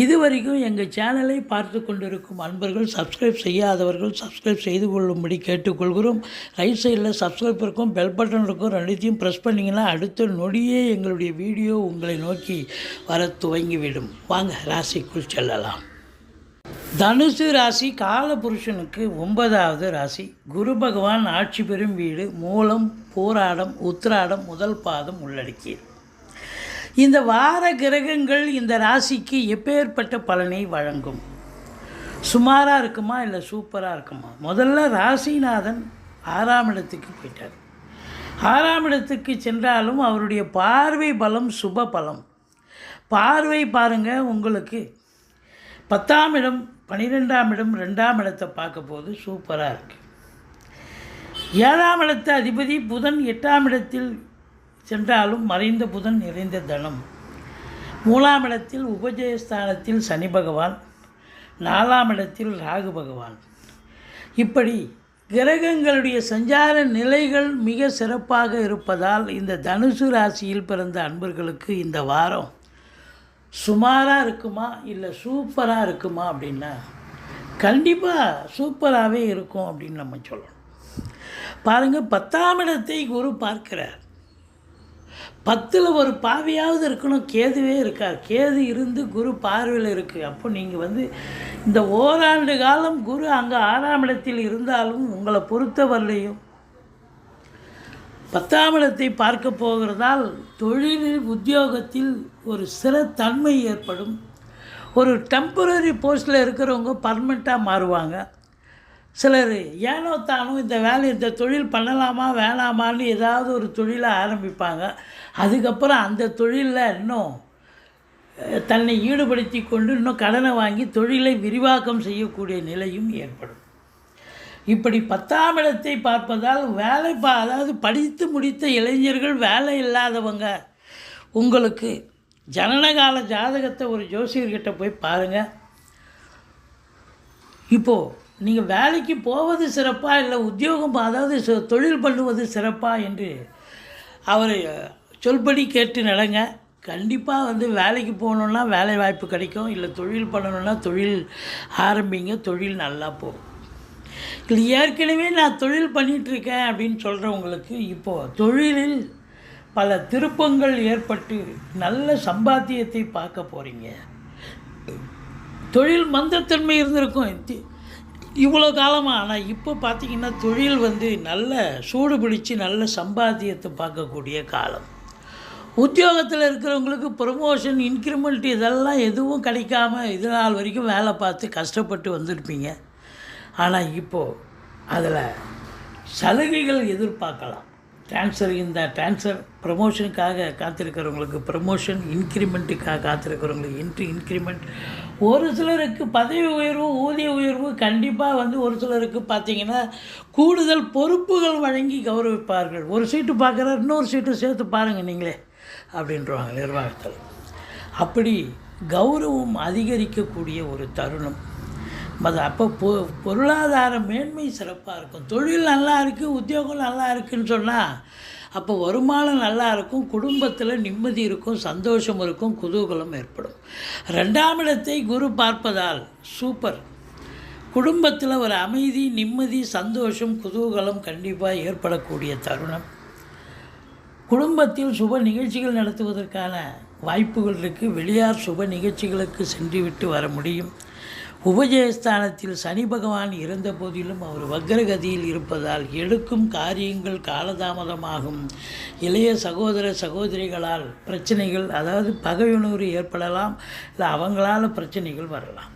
இதுவரைக்கும் எங்கள் சேனலை பார்த்து கொண்டிருக்கும் அன்பர்கள் சப்ஸ்கிரைப் செய்யாதவர்கள் சப்ஸ்கிரைப் செய்து கொள்ளும்படி கேட்டுக்கொள்கிறோம். ரைட் சைடில் சப்ஸ்கிரைப் இருக்கும் பெல் பட்டன் இருக்கும் ரெண்டுத்தையும் ப்ரெஸ் பண்ணிங்கன்னா அடுத்த நொடியே எங்களுடைய வீடியோ உங்களை நோக்கி வர துவங்கிவிடும். வாங்க ராசிக்குள் செல்லலாம். தனுசு ராசி காலபுருஷனுக்கு ஒன்பதாவது ராசி. குரு பகவான் ஆட்சி பெறும் வீடு மூலம் போராடம் உத்திராடம் முதல் பாதம் உள்ளடக்கியது. இந்த வார கிரகங்கள் இந்த ராசிக்கு எப்பேற்பட்ட பலனை வழங்கும்? சுமாராக இருக்குமா இல்லை சூப்பராக இருக்குமா? முதல்ல ராசிநாதன் ஆறாம் இடத்துக்கு போயிட்டார். ஆறாம் இடத்துக்கு சென்றாலும் அவருடைய பார்வை பலம் சுப பலம். பார்வை பாருங்கள் உங்களுக்கு பத்தாம் இடம் பன்னிரெண்டாம் இடம் ரெண்டாம் இடத்தை பார்க்க போது சூப்பராக இருக்குது ஏழாம் இடத்த அதிபதி புதன் எட்டாம் இடத்தில் சென்றாலும் மறைந்த புதன் நிறைந்த தனம். மூலாம் இடத்தில் உபஜயஸ்தானத்தில் சனி பகவான் நாலாம் இடத்தில் ராகு பகவான். இப்படி கிரகங்களுடைய சஞ்சார நிலைகள் மிக சிறப்பாக இருப்பதால் இந்த தனுசு ராசியில் பிறந்த அன்பர்களுக்கு இந்த வாரம் சுமாராக இருக்குமா இல்லை சூப்பராக இருக்குமா அப்படின்னா கண்டிப்பாக சூப்பராகவே இருக்கும் அப்படின்னு நம்ம சொல்லணும். பாருங்கள் பத்தாம் இடத்தை குரு பார்க்கிறார். பத்தில் ஒரு பாவியாவது இருக்கணும் கேதுவே இருக்கா கேது இருந்து குரு பார்வையில் இருக்குது அப்போ நீங்கள் வந்து இந்த ஓராண்டு காலம் குரு அங்கே ஆறாம் இடத்தில் இருந்தாலும் உங்களை பொறுத்தவரையிலையும் பத்தாம் இடத்தை பார்க்க போகிறதால் தொழிலில் உத்தியோகத்தில் ஒரு ஸ்திரத்தன்மை ஏற்படும். ஒரு டெம்பரரி போஸ்ட்டில் இருக்கிறவங்க பர்மனெண்ட்டாக மாறுவாங்க. சிலர் ஏனோ தானும் இந்த வேலை இந்த தொழில் பண்ணலாமா வேணாமான்னு ஏதாவது ஒரு தொழிலை ஆரம்பிப்பாங்க. அதுக்கப்புறம் அந்த தொழிலில் இன்னும் தன்னை ஈடுபடுத்தி கொண்டு இன்னும் கடனை வாங்கி தொழிலை விரிவாக்கம் செய்யக்கூடிய நிலையும் ஏற்படும். இப்படி பத்தாம் இடத்தை பார்ப்பதால் வேலை பா அதாவது படித்து முடித்த இளைஞர்கள் வேலை இல்லாதவங்க உங்களுக்கு ஜனனகால ஜாதகத்தை ஒரு ஜோசியர்கிட்ட போய் பாருங்கள் இப்போது நீங்கள் வேலைக்கு போவது சிறப்பாக இல்லை உத்தியோகம் அதாவது தொழில் பண்ணுவது சிறப்பாக என்று அவர் சொல்படி கேட்டு நடங்க கண்டிப்பாக வந்து வேலைக்கு போகணுன்னா வேலை வாய்ப்பு கிடைக்கும். இல்லை தொழில் பண்ணணுன்னா தொழில் ஆரம்பிங்க தொழில் நல்லா போகும். இல்லை ஏற்கனவே நான் தொழில் பண்ணிகிட்ருக்கேன் அப்படின்னு சொல்கிறவங்களுக்கு இப்போது தொழிலில் பல திருப்பங்கள் ஏற்பட்டு நல்ல சம்பாத்தியத்தை பார்க்க போகிறீங்க தொழில் மந்தத்தன்மை இருந்திருக்கும். இவ்வளோ காலமாக ஆனால் இப்போ பார்த்தீங்கன்னா தொழில் வந்து நல்ல சூடு பிடிச்சி நல்ல சம்பாத்தியத்தை பார்க்கக்கூடிய காலம். உத்தியோகத்தில் இருக்கிறவங்களுக்கு ப்ரொமோஷன் இன்க்ரிமெண்ட் இதெல்லாம் எதுவும் கிடைக்காம இது நாள் வரைக்கும் வேலை பார்த்து கஷ்டப்பட்டு வந்திருப்பீங்க. ஆனால் இப்போது அதில் சலுகைகள் எதிர்பார்க்கலாம். ட்ரான்ஸ்ஃபர் இந்த ட்ரான்ஸ்ஃபர் ப்ரமோஷனுக்காக காத்திருக்கிறவங்களுக்கு ப்ரமோஷன் இன்க்ரிமெண்ட்டுக்காக காத்திருக்கிறவங்களுக்கு இன்ட்ரி இன்க்ரிமெண்ட் ஒரு சிலருக்கு பதவி உயர்வு ஊதிய உயர்வு கண்டிப்பாக வந்து ஒரு சிலருக்கு பார்த்தீங்கன்னா கூடுதல் பொறுப்புகள் வழங்கி கௌரவிப்பார்கள். ஒரு சீட்டு பார்க்குறாரு இன்னொரு சீட்டு சேர்த்து பாருங்கள் நீங்களே அப்படின்றவாங்க நிர்வாகத்தில். அப்படி கௌரவம் அதிகரிக்கக்கூடிய ஒரு தருணம். அது அப்போ பொ பொருளாதார மேன்மை சிறப்பாக இருக்கும். தொழில் நல்லா இருக்குது உத்தியோகம் நல்லா இருக்குன்னு சொன்னால் அப்போ வருமானம் நல்லா இருக்கும் குடும்பத்தில் நிம்மதி இருக்கும் சந்தோஷம் இருக்கும் குதூகலம் ஏற்படும். ரெண்டாம் இடத்தை குரு பார்ப்பதால் சூப்பர். குடும்பத்தில் ஒரு அமைதி நிம்மதி சந்தோஷம் குதூகலம் கண்டிப்பாக ஏற்படக்கூடிய தருணம். குடும்பத்தில் சுப நிகழ்ச்சிகள் நடத்துவதற்கான வாய்ப்புகள் இருக்குது வெளியார் சுப நிகழ்ச்சிகளுக்கு சென்றுவிட்டு வர முடியும். உபஜயஸ்தானத்தில் சனி பகவான் இருந்த போதிலும் அவர் வக்ரகதியில் இருப்பதால் எடுக்கும் காரியங்கள் காலதாமதமாகும். இளைய சகோதர சகோதரிகளால் பிரச்சனைகள் அதாவது பகையுணர்வு ஏற்படலாம் இல்லை அவங்களால பிரச்சனைகள் வரலாம்.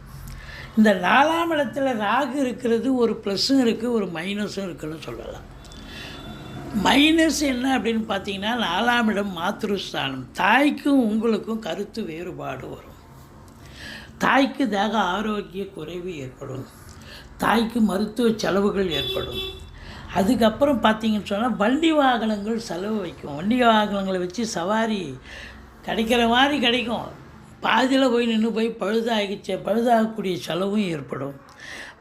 இந்த நாலாம் இடத்துல ராகு இருக்கிறது ஒரு ப்ளஸ்ஸும் இருக்குது ஒரு மைனஸும் இருக்குன்னு சொல்லலாம். மைனஸ் என்ன அப்படின்னு பார்த்தீங்கன்னா நாலாம் இடம் மாத்திருஸ்தானம் தாய்க்கும் உங்களுக்கும் கருத்து வேறுபாடு வரும். தாய்க்கு தேக ஆரோக்கிய குறைவு ஏற்படும். தாய்க்கு மருத்துவ செலவுகள் ஏற்படும். அதுக்கப்புறம் பார்த்தீங்கன்னு சொன்னால் வண்டி வாகனங்கள் செலவு வைக்கும். வண்டி வாகனங்களை வச்சு சவாரி கிடைக்கிற மாதிரி கிடைக்கும். பாதியில் போய் நின்று போய் பழுதாகிச்ச பழுதாகக்கூடிய செலவும் ஏற்படும்.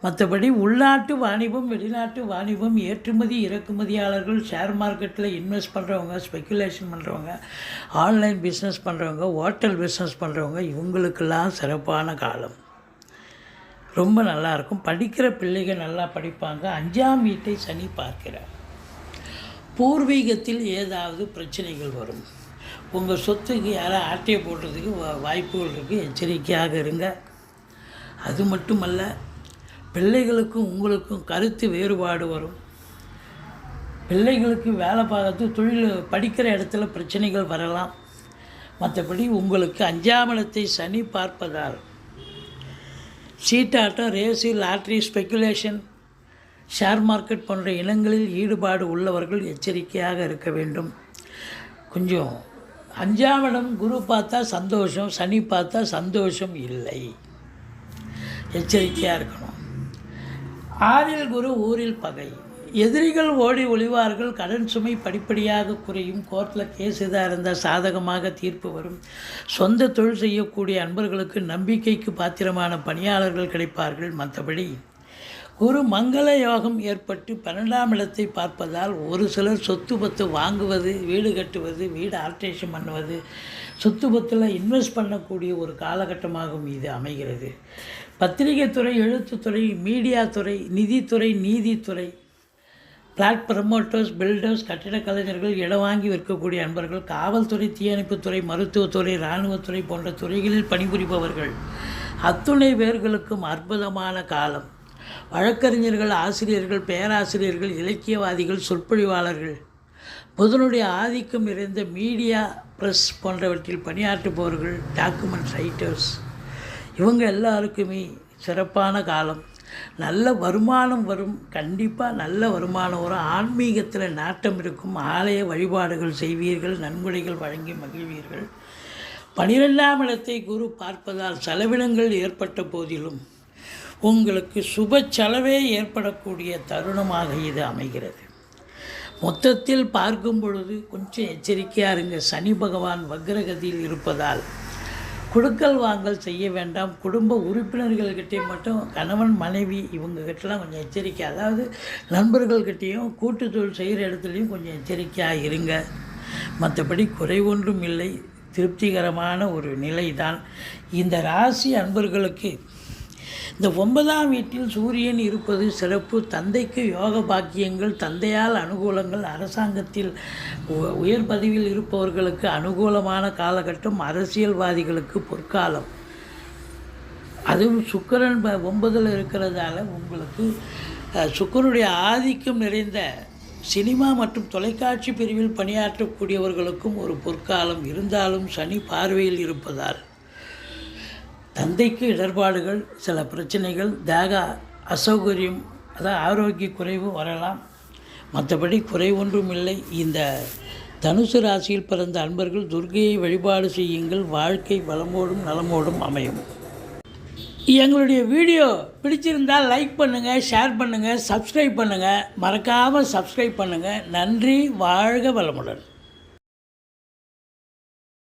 மற்றபடி உள்நாட்டு வாணிபம் வெளிநாட்டு வாணிபம் ஏற்றுமதி இறக்குமதியாளர்கள் ஷேர் மார்க்கெட்டில் இன்வெஸ்ட் பண்ணுறவங்க ஸ்பெக்குலேஷன் பண்ணுறவங்க ஆன்லைன் பிஸ்னஸ் பண்ணுறவங்க ஹோட்டல் பிஸ்னஸ் பண்ணுறவங்க இவங்களுக்கெல்லாம் சிறப்பான காலம். ரொம்ப நல்லாயிருக்கும் படிக்கிற பிள்ளைகள் நல்லா படிப்பாங்க. அஞ்சாம் வீட்டை சனி பார்க்கிறார். பூர்வீகத்தில் ஏதாவது பிரச்சனைகள் வரும். உங்கள் சொத்துக்கு யாராவது ஆட்டையை போடுறதுக்கு வா- வாய்ப்புகள் இருக்குது எச்சரிக்கையாக இருங்க. அது மட்டுமல்ல பிள்ளைகளுக்கும் உங்களுக்கும் கருத்து வேறுபாடு வரும். பிள்ளைகளுக்கு வேலை பார்க்கறது தொழில் படிக்கிற இடத்துல பிரச்சனைகள் வரலாம். மற்றபடி உங்களுக்கு அஞ்சாம் இடத்தை சனி பார்ப்பதால் சீட்டாட்டம் race lottery speculation share market போன்ற இனங்களில் ஈடுபாடு உள்ளவர்கள் எச்சரிக்கையாக இருக்க வேண்டும். கொஞ்சம் அஞ்சாம் இடம் குரு பார்த்தா சந்தோஷம் சனி பார்த்தா சந்தோஷம் இல்லை. எச்சரிக்கையாக இருக்கணும். ஆறில் குரு ஊரில் பகை. எதிரிகள் ஓடி ஒளிவார்கள் கடன் சுமை படிப்படியாக குறையும். கோர்ட்டில் கேஸ் இதாக இருந்தால் சாதகமாக தீர்ப்பு வரும். சொந்த தொழில் செய்யக்கூடிய அன்பர்களுக்கு நம்பிக்கைக்கு பாத்திரமான பணியாளர்கள் கிடைப்பார்கள் மற்றபடி. குரு மங்கள யோகம் ஏற்பட்டு பன்னெண்டாம் இடத்தை பார்ப்பதால் ஒரு சிலர் சொத்து பத்து வாங்குவது வீடு கட்டுவது வீடு ஆல்ட்ரேஷன் பண்ணுவது சொத்து பத்தில் இன்வெஸ்ட் பண்ணக்கூடிய ஒரு காலகட்டமாகவும் இது அமைகிறது. பத்திரிகை துறை எழுத்துத்துறை மீடியா துறை நிதித்துறை நீதித்துறை பிளாட் ப்ரமோட்டர்ஸ் பில்டர்ஸ் கட்டிடக் கலைஞர்கள் இடம் வாங்கி விற்கக்கூடிய அன்பர்கள் காவல்துறை தீயணைப்புத்துறை மருத்துவத்துறை இராணுவத்துறை போன்ற துறைகளில் பணிபுரிபவர்கள். அத்துணை பேர்களுக்கும் அற்புதமான காலம். வழக்கறிஞர்கள் ஆசிரியர்கள் பேராசிரியர்கள் இலக்கியவாதிகள் சொற்பொழிவாளர்கள். புதனுடைய ஆதிக்கம் நிறைந்த மீடியா ப்ரெஸ் போன்றவற்றில் பணியாற்றுபவர்கள் டாக்குமெண்ட் ரைட்டர்ஸ். இவங்க எல்லாருக்குமே சிறப்பான காலம். நல்ல வருமானம் வரும். கண்டிப்பாக நல்ல வருமானம் வரும். ஆன்மீகத்தில் நாட்டம் இருக்கும். ஆலய வழிபாடுகள் செய்வீர்கள். நன்கொடைகள் வழங்கி மகிழ்வீர்கள். பனிரெண்டாம் இடத்தை குரு பார்ப்பதால் செலவினங்கள் ஏற்பட்ட போதிலும் உங்களுக்கு சுப செலவே ஏற்படக்கூடிய தருணமாக இது அமைகிறது. மொத்தத்தில் பார்க்கும் பொழுது கொஞ்சம் எச்சரிக்கையாக இருங்க. சனி பகவான் வக்ரகதியில் இருப்பதால் கொடுக்கல் வாங்கல் செய்ய வேண்டாம். குடும்ப உறுப்பினர்கள்கிட்டே மட்டும் கணவன் மனைவி இவங்ககிட்டலாம் கொஞ்சம் எச்சரிக்கை. அதாவது நண்பர்கள்கிட்டேயும் கூட்டு தொழில் செய்கிற இடத்துலையும் கொஞ்சம் எச்சரிக்கையாக இருங்க. மற்றபடி குறை ஒன்றும் இல்லை. திருப்திகரமான ஒரு நிலை தான் இந்த ராசி அன்பர்களுக்கு இந்த ஒன்பதாம் வீட்டில் சூரியன் இருப்பது சிறப்பு. தந்தைக்கு யோக பாக்கியங்கள் தந்தையால் அனுகூலங்கள் அரசாங்கத்தில் உ- உயர் பதவியில் இருப்பவர்களுக்கு அனுகூலமான காலகட்டம் அரசியல்வாதிகளுக்கு பொற்காலம். அதுவும் சுக்கிரன் ப- ஒன்பதில் இருக்கிறதால உங்களுக்கு சுக்கரனுடைய ஆதிக்கம் நிறைந்த சினிமா மற்றும் தொலைக்காட்சி பிரிவில் பணியாற்றக்கூடியவர்களுக்கும் ஒரு பொற்காலம். இருந்தாலும் சனி பார்வையில் இருப்பதால் தந்தைக்கு இடர்பாடுகள் சில பிரச்சனைகள் தேக அசௌகரியம் அதாவது ஆரோக்கிய குறைவு வரலாம். மற்றபடி குறைவொன்றும் இல்லை இந்த தனுசு ராசியில் பிறந்த அன்பர்கள் துர்கையை வழிபாடு செய்யுங்கள். வாழ்க்கை வளமோடும் நலமோடும் அமையும். எங்களுடைய வீடியோ பிடிச்சிருந்தால் லைக் பண்ணுங்கள் ஷேர் பண்ணுங்கள் சப்ஸ்கிரைப் பண்ணுங்கள் மறக்காமல் சப்ஸ்கிரைப் பண்ணுங்கள் நன்றி வாழ்க வளமுடன்.